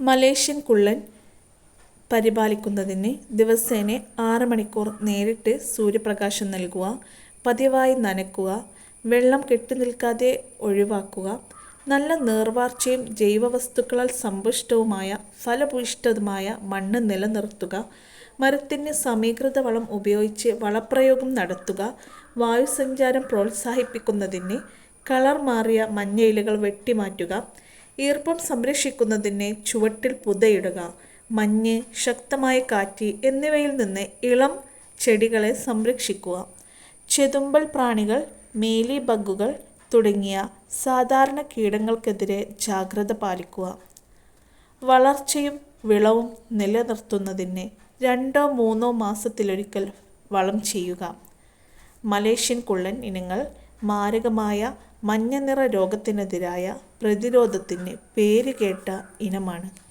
Malaysian കുള്ളൻ പരിപാലിക്കുന്നതിന് ദിവസേന ആറ് മണിക്കൂർ നേരിട്ട് സൂര്യപ്രകാശം നൽകുക പതിവായി നനയ്ക്കുക വെള്ളം കെട്ടിനിൽക്കാതെ ഒഴിവാക്കുക നല്ല നേർവാർച്ചയും ജൈവവസ്തുക്കളാൽ സമ്പുഷ്ടവുമായ ഫലഭൂയിഷ്ഠതുമായ മണ്ണ് നിലനിർത്തുക മരത്തിന് സമീകൃത വളം ഉപയോഗിച്ച് വളപ്രയോഗം നടത്തുക വായുസഞ്ചാരം പ്രോത്സാഹിപ്പിക്കുന്നതിന് കളർ മാറിയ മഞ്ഞയിലകൾ വെട്ടിമാറ്റുക ഈർപ്പം സംരക്ഷിക്കുന്നതിന് ചുവട്ടിൽ പുതയിടുക മഞ്ഞ് ശക്തമായ കാറ്റ് എന്നിവയിൽ നിന്ന് ഇളം ചെടികളെ സംരക്ഷിക്കുക. ചെതുമ്പൽ പ്രാണികൾ മേലി ബഗ്ഗുകൾ തുടങ്ങിയ സാധാരണ കീടങ്ങൾക്കെതിരെ ജാഗ്രത പാലിക്കുക. വളർച്ചയും വിളവും നിലനിർത്തുന്നതിന് രണ്ടോ മൂന്നോ മാസത്തിലൊരിക്കൽ വളം ചെയ്യുക. മലേഷ്യൻ കുള്ളൻ ഇനങ്ങൾ മാരകമായ മഞ്ഞനിറ രോഗത്തിനെതിരായ പ്രതിരോധത്തിന് പേരുകേട്ട ഇനമാണ്.